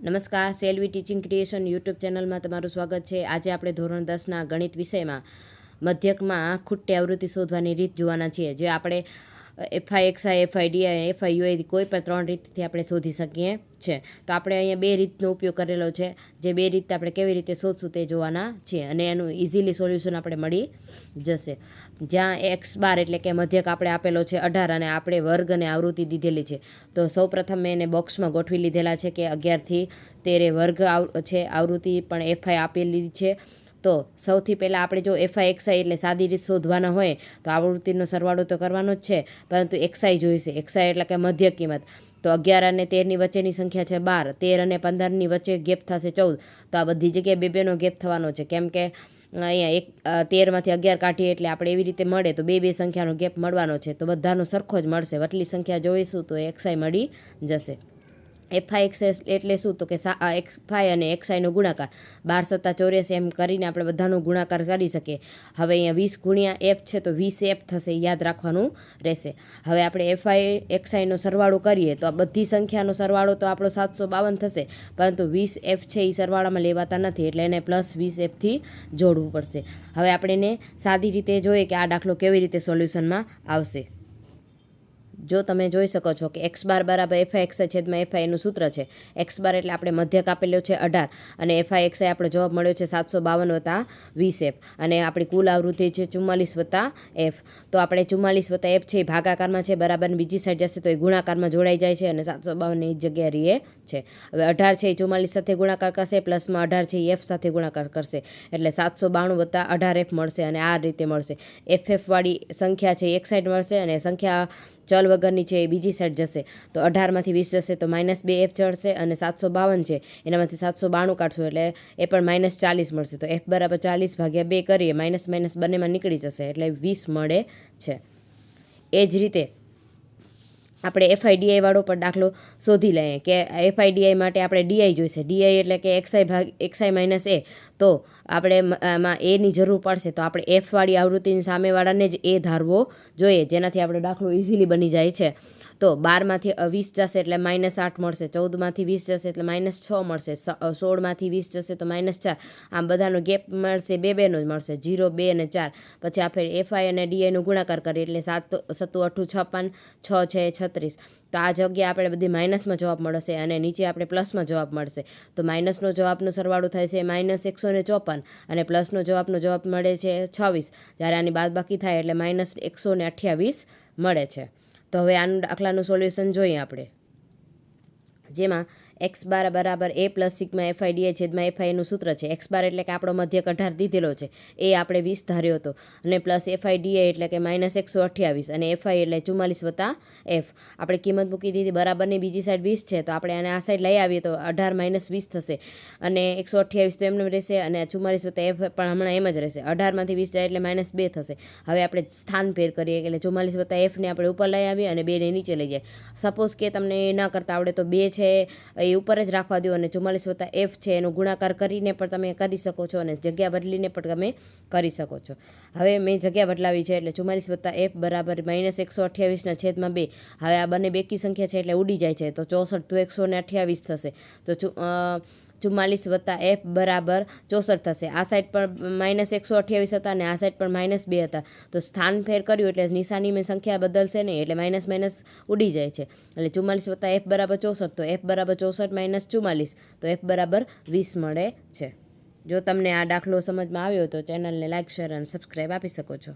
નમસ્કાર, સેલવી teaching creation YouTube ચેનલમાં તમારું સ્વાગત છે. આજે આપણે ધોરણ દસના ગણિત વિષયમાં મધ્યકમાં ખૂટે આવૃત્તિ શોધવાની રીત જોવાના છીએ. જે આપણે F I X I F I D I F I U I કોઈ પણ ત્રણ રીતથી આપણે શોધી શકીએ. છે. તો આપણે અહીંયા બે રીતનો ઉપયોગ કરેલો છે. જે બે રીતે આપણે કેવી રીતે શોધશું તે જોવાના છીએ અને એનું ઇઝીલી સોલ્યુશન આપણે મળી જશે. જ્યાં એક્સ બાર એટલે કે મધ્યક આપણે આપેલો છે અઢાર અને આપણે વર્ગ અને આવૃત્તિ દીધેલી છે. તો સૌપ્રથમ મેં એને બોક્સમાં ગોઠવી લીધેલા છે કે અગિયારથી તેરે વર્ગ આવ, છે, આવૃત્તિ પણ એફઆઈ આપેલી છે. તો સૌથી પહેલાં આપણે જો એફઆઈ એક્સઆઈ એટલે સાદી રીત શોધવાના હોય તો આવૃત્તિનો સરવાળો તો કરવાનો જ છે. પરંતુ એક્સઆઈ જોઈશે. એક્સઆઈ એટલે કે મધ્ય કિંમત. તો અગિયાર અને તેરની વચ્ચેની સંખ્યા છે બાર. તેર અને પંદરની વચ્ચે ગેપ થશે ચૌદ. તો આ બધી જગ્યાએ બે બેનો ગેપ થવાનો છે. કેમ કે અહીંયા એક તેરમાંથી અગિયાર કાઢીએ એટલે આપણે એવી રીતે મળે તો બે બે સંખ્યાનો ગેપ મળવાનો છે. તો બધાનો સરખો જ મળશે. વટલી સંખ્યા જોઈશું તો એક્સાઈ મળી જશે. એફઆઈ એક્સેસ એટલે શું? તો કે એફઆઈ અને એક્સઆઈનો ગુણાકાર. બાર સત્તા ચોર્યાસી એમ કરીને આપણે બધાનો ગુણાકાર કરી શકીએ. હવે અહીંયા વીસ ગુણ્યા એફ છે તો વીસ એફ થશે યાદ રાખવાનું રહેશે. હવે આપણે એફઆઈ એક્સઆઈનો સરવાળો કરીએ, તો આ બધી સંખ્યાનો સરવાળો તો આપણો સાતસો બાવન થશે. પરંતુ વીસ એફ છે એ સરવાળામાં લેવાતા નથી, એટલે એને પ્લસ વીસ એફથી જોડવું પડશે. હવે આપણે એને સાદી રીતે જોઈએ કે આ દાખલો કેવી રીતે સોલ્યુશનમાં આવશે. જો તમે જોઈ શકો છો કે એક્સ બાર બરાબર એફઆઈ એક્સ છેદમાં એફઆઈ એનું સૂત્ર છે. એક્સ બાર એટલે આપણે મધ્યક આપેલો છે અઢાર અને એફઆઈ એક્સ આપણો જવાબ મળ્યો છે સાતસો બાવન વત્તા વીસ એફ અને આપણી કુલ આવૃત્તિ છે ચુમ્માલીસ વત્તા એફ. તો આપણે ચુમ્માલીસ વત્તા એફ છે એ ભાગાકારમાં છે, બરાબર બીજી સાઈડ જશે તો એ ગુણાકારમાં જોડાઈ જાય છે અને સાતસો બાવનની જગ્યાએ રીએ છે. હવે અઢાર છે એ ચુમ્માલીસ સાથે ગુણાકાર કરશે, પ્લસમાં અઢાર છે એ એફ સાથે ગુણાકાર કરશે. એટલે સાતસો બાણું વત્તા અઢાર એફ મળશે અને આ રીતે મળશે. એફ એફવાળી સંખ્યા છે એક સાઈડ મળશે અને સંખ્યા ચલ વગરની છે એ બીજી સાઈડ જશે. તો અઢારમાંથી વીસ જશે, તો માઇનસ બે એફ ચડશે અને સાતસો બાવન છે. એનામાંથી સાતસો બાણું કાઢશું એટલે એ પણ માઇનસ ચાલીસ મળશે. તો એફ બરાબર ચાલીસ ભાગ્યા બે કરીએ માઇનસ માઇનસ બંનેમાં નીકળી જશે એટલે વીસ મળે છે. એ જ રીતે આપણે એફઆઈડીઆઈ વાળો પણ દાખલો શોધી લઈએ કે એફઆઈડીઆઈ માટે આપણે ડીઆઈ જોઈશે. ડીઆઈ એટલે કે એક્સઆઈ ભાગ એક્સઆઈ માઇનસ એ તો આપણે એમાં એની જરૂર પડશે. તો આપણે એફવાળી આવૃત્તિની સામેવાળાને જ એ ધારવો જોઈએ. જેનાથી આપણો દાખલો ઇઝીલી બની જાય છે. તો બારમાંથી વીસ જશે એટલે માઇનસ આઠ મળશે. ચૌદમાંથી વીસ જશે એટલે માઇનસ છ મળશે. સોળમાંથી વીસ જશે તો માઇનસ ચાર. આમ બધાનો ગેપ મળશે, બે બેનો જ મળશે. જીરો, બે અને ચાર. પછી આપણે એફઆઈ અને ડીઆઈનો ગુણાકાર કરીએ એટલે સાત, સત્તુ, અઠ્ઠું, છપ્પન, છ છે, છત્રીસ. તો આ જગ્યાએ આપણે બધી માઇનસમાં જવાબ મળશે અને નીચે આપણે પ્લસમાં જવાબ મળશે. તો માઇનસનો જવાબનો સરવાળો થાય છે માઇનસ એકસો ને ચોપન અને પ્લસનો જવાબનો જવાબ મળે છે છવ્વીસ. જ્યારે આની બાદ બાકી થાય એટલે માઇનસ એકસો ને અઠ્યાવીસ મળે છે. તો હવે આનું દાખલાનું સોલ્યુશન જોઈએ આપણે. જેમાં એક્સ બાર બરાબર A plus sigma F I D A છેદમાં એફઆઈનું સૂત્ર છે. એક્સ બાર એટલે કે આપણો મધ્યક અઢાર દીધેલો છે. એ આપણે વીસ ધાર્યો હતો. અને પ્લસ એફઆઈ ડીએ એટલે કે માઇનસ એકસો અઠ્યાવીસ અને એફઆઈ એટલે ચુમ્માલીસ વત્તા એફ આપણે કિંમત મૂકી દીધી. બરાબરની બીજી સાઈડ વીસ છે. તો આપણે આને આ સાઈડ લઈ આવીએ તો અઢાર માઇનસ વીસ થશે. અને એકસો અઠ્યાવીસ તો એમને રહેશે અને ચુમ્માલીસ વત્તા એફ પણ હમણાં એમ જ રહેશે. અઢારમાંથી વીસ જાય એટલે માઇનસ બે થશે. હવે આપણે સ્થાન ફેર કરીએ એટલે ચુમ્માલીસ વત્તા એફને આપણે ઉપર લઈ આવીએ અને બેને નીચે લઈ જાય સપોઝ કે તમને ના કરતા આવડે તો બે છે. એ એ ઉપર જ રાખવા દો અને ચુમ્માલીસ વત્તા એફ છે એનો ગુણાકાર કરીને પણ તમે કરી શકો છો અને જગ્યા બદલીને પણ તમે કરી શકો છો. હવે મેં જગ્યા બદલાવી છે એટલે ચુમ્માલીસ વત્તા એફ બરાબર માઇનસ એકસો અઠ્યાવીસના છેદમાં બે. હવે આ બંને બેકી સંખ્યા છે એટલે ઉડી જાય છે. તો ચોસઠ તો એકસો ને અઠ્યાવીસ થશે. તો ચુમ્માલીસ વત્તા એફ બરાબર ચોસઠ થશે. આ સાઈડ પર માઇનસ એકસો અઠ્યાવીસ હતા અને આ સાઈડ પર માઇનસ બે હતા. તો સ્થાન ફેર કર્યું એટલે નિશાની મેં સંખ્યા બદલશે નહીં એટલે માઇનસ માઇનસ ઉડી જાય છે. એટલે ચુમ્માલીસ વત્તા એફ બરાબર ચોસઠ, તો એફ બરાબર ચોસઠ માઇનસ ચુમ્માલીસ, તો એફ બરાબર વીસ મળે છે. જો તમને આ દાખલો સમજમાં આવ્યો તો ચેનલને લાઇક શેર અને સબસ્ક્રાઈબ આપી શકો છો.